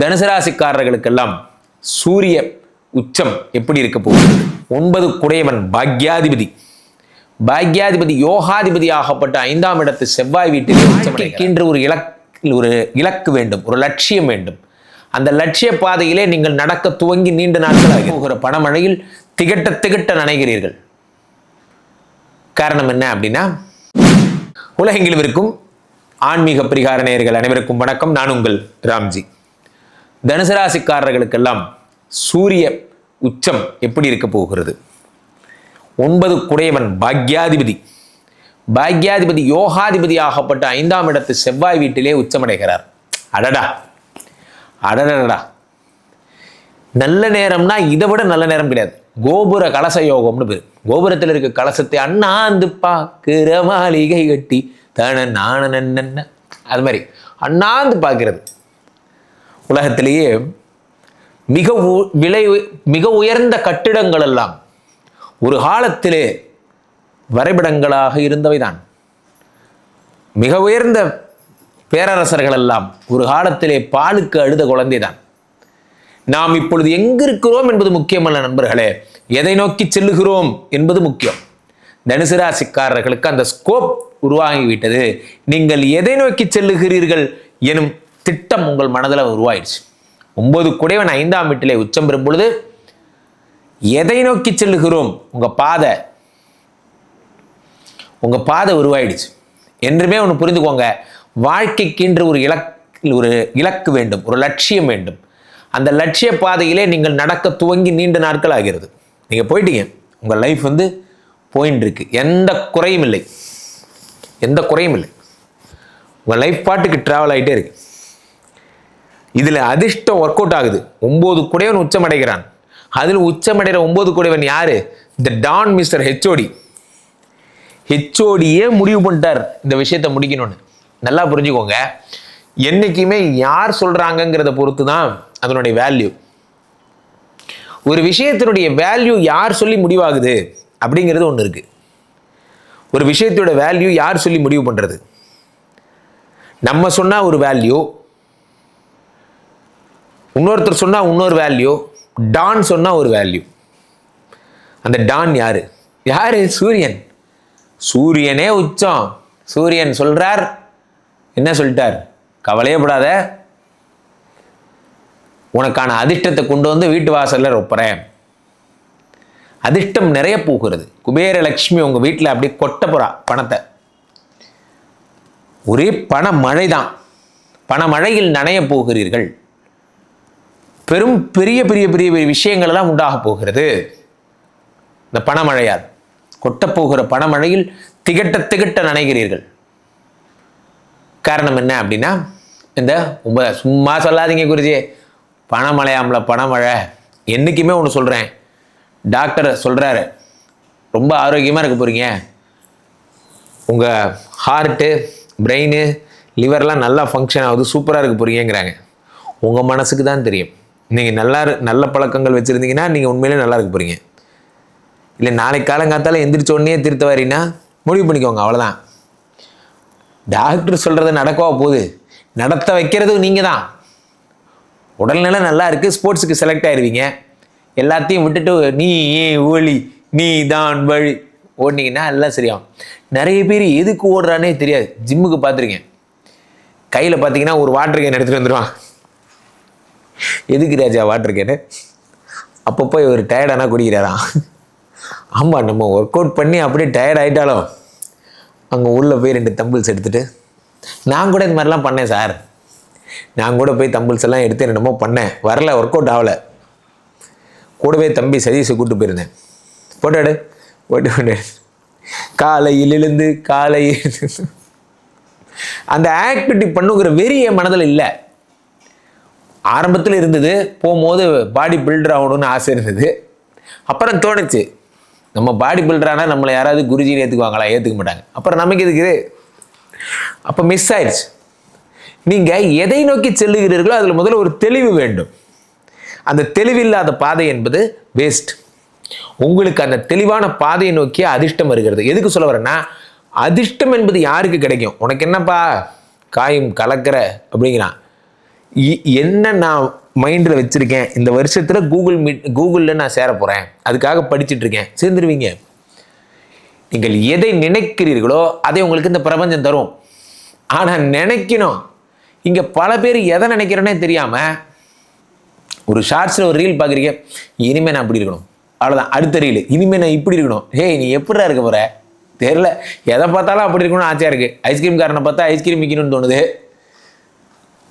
தனுசராசிக்காரர்களுக்கெல்லாம் சூரிய உச்சம் எப்படி இருக்க போகுது? ஒன்பது குடையவன் பாக்யாதிபதி. பாக்யாதிபதி யோகாதிபதி ஆகப்பட்ட ஐந்தாம் இடத்து செவ்வாய் வீட்டில் உச்சமடைகின்ற ஒரு இலக் ஒரு இலக்கு வேண்டும் ஒரு லட்சியம் வேண்டும். அந்த லட்சிய பாதையிலே நீங்கள் நடக்க துவங்கி நீண்ட நாட்களாக போகிற பணமழையில் திகட்ட திகட்ட நனைகிறீர்கள். காரணம் என்ன அப்படின்னா உலகெங்கிலும் இருக்கும் ஆன்மீக பரிகார நேயர்கள் அனைவருக்கும் வணக்கம். நான் உங்கள் ராம்ஜி. தனுசு ராசிக்காரர்களுக்கெல்லாம் சூரிய உச்சம் எப்படி இருக்க போகிறது? ஒன்பது குடையவன் பாக்யாதிபதி. பாக்யாதிபதி யோகாதிபதி ஆகப்பட்ட ஐந்தாம் இடத்து செவ்வாய் வீட்டிலே உச்சமடைகிறார். அடடா. அடடடா நல்ல நேரம்னா இதை விட நல்ல நேரம் கிடையாது. கோபுர கலச யோகம்னு பேர். கோபுரத்தில் இருக்க கலசத்தை அண்ணாந்து பார்க்கிற மாளிகை கட்டி தன நான அது மாதிரி. அண்ணாந்து பார்க்கிறது. உலகத்திலேயே மிக உ- விலை மிக உயர்ந்த கட்டிடங்கள் எல்லாம் ஒரு காலத்திலே வரைபடங்களாக இருந்தவைதான். மிக உயர்ந்த பேரரசர்கள் எல்லாம் ஒரு காலத்திலே பாலுக்கு அழுத குழந்தைதான். நாம் இப்பொழுது எங்கிருக்கிறோம் என்பது முக்கியமல்ல நண்பர்களே. எதை நோக்கி செல்லுகிறோம் என்பது முக்கியம். தனுசு ராசிக்காரர்களுக்கு அந்த ஸ்கோப் உருவாகிவிட்டது. நீங்கள் எதை நோக்கி செல்லுகிறீர்கள் எனும் திட்டம் உங்கள் மனதில் உருவாயிடுச்சு. ஒன்பது குடைவன் ஐந்தாம் வீட்டிலே உச்சம் பெறும் பொழுது எதை நோக்கி செல்லுகிறோம்? உங்கள் பாதை. உங்கள் பாதை உருவாயிடுச்சு. என்றுமே ஒன்று புரிந்துக்கோங்க. வாழ்க்கைக்கின்ற ஒரு இலக் ஒரு இலக்கு வேண்டும் ஒரு லட்சியம் வேண்டும். அந்த லட்சிய பாதையிலே நீங்கள் நடக்க துவங்கி நீண்ட நாட்கள் ஆகிறது. நீங்கள் போயிட்டீங்க. உங்கள் லைஃப் வந்து போயின்னு இருக்கு எந்த குறையும் இல்லை. எந்த குறையும் இல்லை. உங்கள் லைஃப் பாட்டுக்கு ட்ராவல் ஆகிட்டே இருக்குது இதில் அதிர்ஷ்டம் ஒர்க் அவுட் ஆகுது. ஒம்பது குடையவன் உச்சமடைகிறான். அதில் உச்சமடைகிற ஒம்பது குடைவன் யார்? த டான் மிஸ்டர் ஹெச்ஓடி ஹெச்ஓடியே முடிவு பண்ணிட்டார் இந்த விஷயத்தை முடிக்கணும்னு. நல்லா புரிஞ்சுக்கோங்க. என்னைக்குமே யார் சொல்கிறாங்கங்கிறத பொறுத்து தான் அதனுடைய வேல்யூ ஒரு விஷயத்தினுடைய வேல்யூ யார் சொல்லி முடிவாகுது அப்படிங்கிறது ஒன்று இருக்குது ஒரு விஷயத்தோட வேல்யூ யார் சொல்லி முடிவு பண்ணுறது நம்ம சொன்னால் ஒரு வேல்யூ இன்னொருத்தர் சொன்னா இன்னொரு வேல்யூ டான் சொன்னா ஒரு வேல்யூ அந்த டான் யாரு? யாரு? சூரியன். சூரியனே உச்சம். சூரியன் சொல்றார். என்ன சொல்லிட்டார்? கவலையே படாத உனக்கான அதிர்ஷ்டத்தை கொண்டு வந்து வீட்டு வாசல்ல ரொப்புறேன். அதிர்ஷ்டம் நிறைய போகிறது. குபேர லக்ஷ்மி உங்க வீட்டில் அப்படியே கொட்ட போறா பணத்தை. ஒரே பண மழை தான் பணமழையில் நனைய போகிறீர்கள். பெரும் பெரிய பெரிய பெரிய பெரிய விஷயங்கள் எல்லாம் உண்டாக போகிறது. இந்த பணமழையால் கொட்டப்போகிற பணமழையில் திகட்ட திகட்ட நனைகிறீர்கள். காரணம் என்ன அப்படின்னா இந்த உங்க சும்மா சொல்லாதீங்க குருஜி. பணமழையாம்ல பணமழை என்றைக்குமே ஒன்று சொல்கிறேன் டாக்டர் சொல்கிறாரு ரொம்ப ஆரோக்கியமாக இருக்க போகிறீங்க உங்கள் ஹார்ட்டு பிரெயின் லிவர்லாம் நல்லா ஃபங்க்ஷன் ஆகுது சூப்பராக இருக்க போகிறீங்கிறாங்க உங்கள் மனசுக்கு தான் தெரியும். நீங்கள் நல்லா நல்ல பழக்கங்கள் வச்சுருந்தீங்கன்னா நீங்கள் உண்மையிலே நல்லா இருக்க போகிறீங்க இல்லை நாளைக்கு காலங்காத்தால எந்திரிச்ச உடனே திருத்த வரீங்கன்னா முடிவு பண்ணிக்கோங்க அவ்வளோதான் டாக்டர் சொல்கிறது நடக்கவா போகுது? நடத்த வைக்கிறது நீங்கள் தான் உடல்நிலை நல்லா இருக்குது ஸ்போர்ட்ஸுக்கு செலக்ட் ஆயிடுவீங்க எல்லாத்தையும் விட்டுட்டு நீ ஏன் ஓலி நீ தான் வழி. ஓடினீங்கன்னா எல்லாம் சரியாகும். நிறைய பேர் எதுக்கு ஓடுறானே தெரியாது. ஜிம்முக்கு பார்த்துருக்கேன். கையில் பார்த்தீங்கன்னா ஒரு வாட்டர் கேன் எடுத்துகிட்டு வந்துடுவான் எதுக்கு ராஜா வாட்டர் கேனு அப்பப்போ இவர் டயர்டானா குடிக்கிறாராம் ஆமாம் நம்ம ஒர்க் அவுட் பண்ணி அப்படியே டயர்ட் ஆகிட்டாலும் அங்கே உள்ளே போய் ரெண்டு தம்பிள்ஸ் எடுத்துகிட்டு நான் கூட இந்த மாதிரிலாம் பண்ணேன் சார். நான் கூட போய் தம்பிள்ஸ் எல்லாம் எடுத்து என்னமோ பண்ணேன். வரல ஒர்க் அவுட் ஆகலை. கூடவே தம்பி சதீஷை கூப்பிட்டு போயிருந்தேன். போட்டாடு போட்டு போட்டு காலையிலிருந்து காலையில் எழுந்து காலை அந்த ஆக்டிவிட்டி பண்ணுங்கிற வெறி என் மனதில் இல்லை. ஆரம்பத்தில் இருந்தது போகும்போது பாடி பில்டர் ஆகணும்னு ஆசை இருந்தது. அப்புறம் தோணுச்சு. நம்ம பாடி பில்டரானா நம்மளை யாராவது குருஜின்னு ஏற்றுக்குவாங்களா ஏற்றுக்க மாட்டாங்க. அப்புறம் நமக்கு இருக்குது அப்போ மிஸ் ஆயிடுச்சு. நீங்கள் எதை நோக்கி செல்லுகிறீர்களோ அதில் முதல்ல ஒரு தெளிவு வேண்டும். அந்த தெளிவில்லாத பாதை என்பது வேஸ்ட் உங்களுக்கு அந்த தெளிவான பாதையை நோக்கி அதிர்ஷ்டம் வருகிறது. எதுக்கு சொல்ல வரேன்னா அதிர்ஷ்டம் என்பது யாருக்கு கிடைக்கும்? உனக்கு என்னப்பா? காயும் கலக்கிற அப்படிங்கிறான். என்ன நான் மைண்டில் வச்சுருக்கேன்? இந்த வருஷத்தில் கூகுள் மீட் கூகுளில் நான் சேர போகிறேன் அதுக்காக படிச்சிட்டு இருக்கேன். சேர்ந்துருவீங்க. நீங்கள் எதை நினைக்கிறீர்களோ அதை உங்களுக்கு இந்த பிரபஞ்சம் தரும். ஆனால் நினைக்கணும். இங்கே பல பேர் எதை நினைக்கிறேனே தெரியாமல் ஒரு ஷார்ட்ஸில் ஒரு ரீல் பார்க்குறீங்க. இனிமேல் நான் அப்படி இருக்கணும். அவ்வளோதான் அடுத்த ரீல். இனிமேல் நான் இப்படி இருக்கணும். ஹேய் நீ எப்படிடா இருக்க போகிற தெரில எதை பார்த்தாலும் அப்படி இருக்கணும்னு ஆசையாக இருக்குது ஐஸ்கிரீம் காரனை பார்த்தா ஐஸ்கிரீம் விற்கணும்னு தோணுது.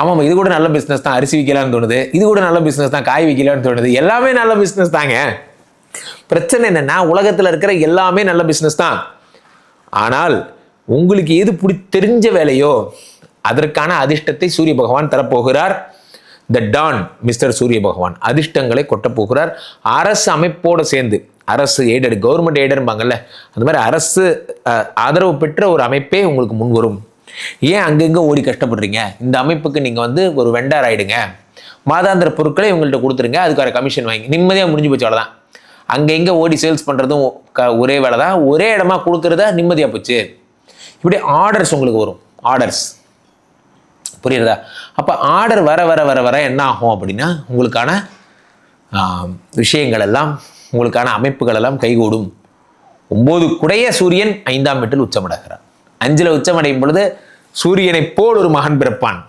ஆமாம் இது கூட நல்ல பிஸ்னஸ் தான். அரிசி விற்கலான்னு தோணுது. இது கூட நல்ல பிஸ்னஸ் தான். காய் விற்கலான்னு தோணுது. எல்லாமே நல்ல பிஸ்னஸ் தாங்க. பிரச்சனை என்னன்னா உலகத்தில் இருக்கிற எல்லாமே நல்ல பிஸ்னஸ் தான். ஆனால் உங்களுக்கு எது பிடி தெரிஞ்ச வேலையோ அதற்கான அதிர்ஷ்டத்தை சூரிய பகவான் தரப்போகிறார். த டான் மிஸ்டர் சூரிய பகவான். அதிர்ஷ்டங்களை கொட்டப்போகிறார் அரசு அமைப்போடு சேர்ந்து அரசு எய்டட் கவர்மெண்ட் எய்டர்பாங்கல்ல அந்த மாதிரி அரசு ஆதரவு பெற்ற ஒரு அமைப்பே உங்களுக்கு முன் வரும் ஏன் அங்கங்கே ஓடி கஷ்டப்படுறீங்க? இந்த அமைப்புக்கு நீங்கள் வந்து ஒரு வெண்டார் ஆகிடுங்க மாதாந்திர பொருட்களை இவங்கள்ட்ட கொடுத்துருங்க. அதுக்கான கமிஷன் வாங்கி நிம்மதியாக முடிஞ்சு போச்சு அவ்வளோதான் அங்கே இங்கே ஓடி சேல்ஸ் பண்ணுறதும் க- ஒரே வேலை தான். ஒரே இடமா கொடுக்குறதா நிம்மதியாக போச்சு. இப்படி ஆர்டர்ஸ் உங்களுக்கு வரும். ஆர்டர்ஸ் புரியுறதா? அப்போ ஆர்டர் வர வர வர வர என்ன ஆகும் அப்படின்னா உங்களுக்கான விஷயங்கள் எல்லாம் உங்களுக்கான அமைப்புகள் எல்லாம் கைகூடும். ஒம்பது குடைய சூரியன் ஐந்தாம் வீட்டில் உச்சமடைகிறார். அஞ்சில் உச்சமடையும் பொழுது சூரியனைப் போல் ஒரு மகன் பிறப்பான்.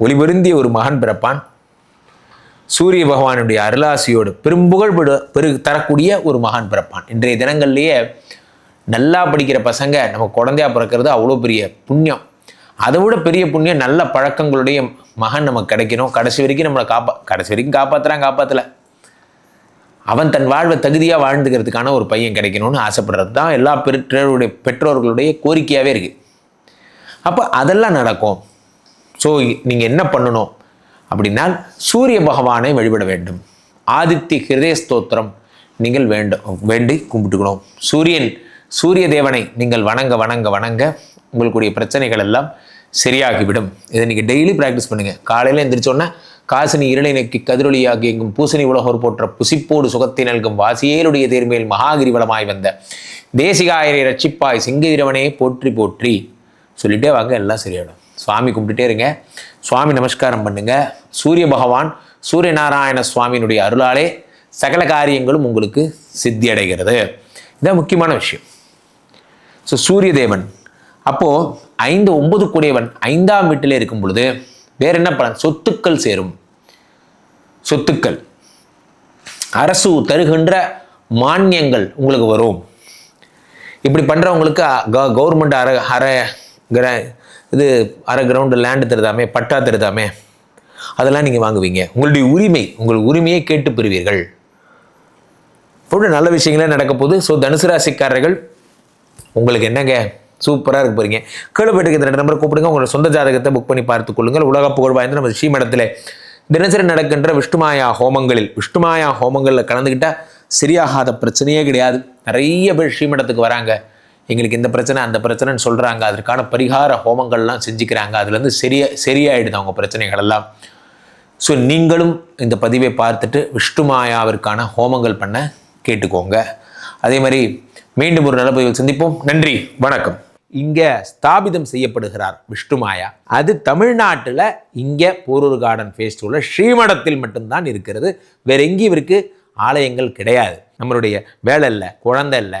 ஒளிபெருந்திய ஒரு மகன் பிறப்பான். சூரிய பகவானுடைய அருளாசியோடு பெரும்புகழ் பெறு- பெரு தரக்கூடிய ஒரு மகான் பிறப்பான். இன்றைய தினங்கள்லேயே நல்லா படிக்கிற பசங்க நம்ம குழந்தையா பிறக்கிறது அவ்வளோ பெரிய புண்ணியம். அதை விட பெரிய புண்ணியம் நல்ல பழக்கங்களுடைய மகன் நமக்கு கிடைக்கணும். கடைசி வரைக்கும் நம்மளை காப்பா கடைசி வரைக்கும் காப்பாற்றுறான் காப்பாற்றல அவன் தன் வாழ்வை தகுதியாக வாழ்ந்துக்கிறதுக்கான ஒரு பையன் கிடைக்கணும்னு ஆசைப்படுறது தான் எல்லா பெற்றோருடைய பெற்றோர்களுடைய கோரிக்கையாகவே இருக்குது அப்போ அதெல்லாம் நடக்கும். ஸோ நீங்கள் என்ன பண்ணணும்? அப்படின்னா சூரிய பகவானை வழிபட வேண்டும். ஆதித்ய ஹிருதய ஸ்தோத்திரம் நீங்கள் வேண்டும் வேண்டி கும்பிட்டுக்கணும். சூரியன் சூரிய தேவனை நீங்கள் வணங்க வணங்க வணங்க உங்களுக்குடைய பிரச்சனைகள் எல்லாம் சரியாகிவிடும். இதை நீங்கள் டெய்லி ப்ராக்டிஸ் பண்ணுங்கள் காலையில் எந்திரிச்சோன்னே காசினி இருளை நோக்கி கதிரொலியாகி எங்கும் பூசணி உலகோர் போற்ற புசிப்போடு சுகத்தை நல்கும் வாசியேலுடைய தேர்மேல் மகாகிரிவலமாய் வந்த தேசிகாயரை ரட்சிப்பாய் சிங்கதிரவனே போற்றி போற்றி. சொல்லிகிட்டே வாங்க எல்லாம் சரியாயிடும். சுவாமி கும்பிட்டுட்டே இருங்க. சுவாமி நமஸ்காரம் பண்ணுங்கள் சூரிய பகவான் சூரிய நாராயண சுவாமியினுடைய அருளாலே சகல காரியங்களும் உங்களுக்கு சித்தி அடைகிறது இதான் முக்கியமான விஷயம். ஸோ சூரிய தேவன் அப்போது ஐந்து ஒன்பது கூடியவன் ஐந்தாம் வீட்டிலே இருக்கும் பொழுது வேற என்ன பலன்? சொத்துக்கள் சேரும். சொத்துக்கள். அரசு தருகின்ற மானியங்கள் உங்களுக்கு வரும். இப்படி பண்ணுறவங்களுக்கு கவர்மெண்ட் அர அரை கிர இது அரை கிரவுண்டு லேண்டு தருதாமே பட்டா தருதாமே அதெல்லாம் நீங்கள் வாங்குவீங்க. உங்களுடைய உரிமை உங்கள் உரிமையை கேட்டு பெறுவீர்கள். இப்படி நல்ல விஷயங்களே நடக்க போகுது. ஸோ தனுசு ராசிக்காரர்கள் உங்களுக்கு என்னங்க? சூப்பராக இருக்க போகிறீங்க கேளுப்பட்டுக்கு இந்த ரெண்டு நம்பர் கூப்பிடுங்க. உங்களோட சொந்த ஜாதகத்தை புக் பண்ணி பார்த்துக் கொள்ளுங்கள். உலக புகழ் வாய்ந்த நம்ம ஸ்ரீமடத்தில் தினசரி நடக்கின்ற விஷ்ணுமாயா ஹோமங்களில் விஷ்ணுமாயா ஹோமங்களில் கலந்துக்கிட்டால் சரியாகாத பிரச்சனையே கிடையாது. நிறைய பேர் ஸ்ரீமடத்துக்கு வராங்க. எங்களுக்கு இந்த பிரச்சனை அந்த பிரச்சனைன்னு சொல்கிறாங்க அதற்கான பரிகார ஹோமங்கள்லாம் செஞ்சுக்கிறாங்க. அதுலேருந்து சரியா சரியாயிடுது அவங்க பிரச்சனைகள் எல்லாம். ஸோ நீங்களும் இந்த பதிவை பார்த்துட்டு விஷ்ணுமாயாவிற்கான ஹோமங்கள் பண்ண கேட்டுக்கோங்க. அதே மாதிரி மீண்டும் ஒரு நல்ல பதிவில் சந்திப்போம். நன்றி வணக்கம். இங்கே ஸ்தாபிதம் செய்யப்படுகிறார் விஷ்ணுமாயா அது தமிழ்நாட்டில் இங்கே போரூர் கார்டன் ஃபேஸ்டிவலில் ஸ்ரீமடத்தில் மட்டும்தான் இருக்கிறது. வேற எங்கேயும் இவருக்கு ஆலயங்கள் கிடையாது. நம்மளுடைய வேலை இல்லை குழந்தை இல்லை.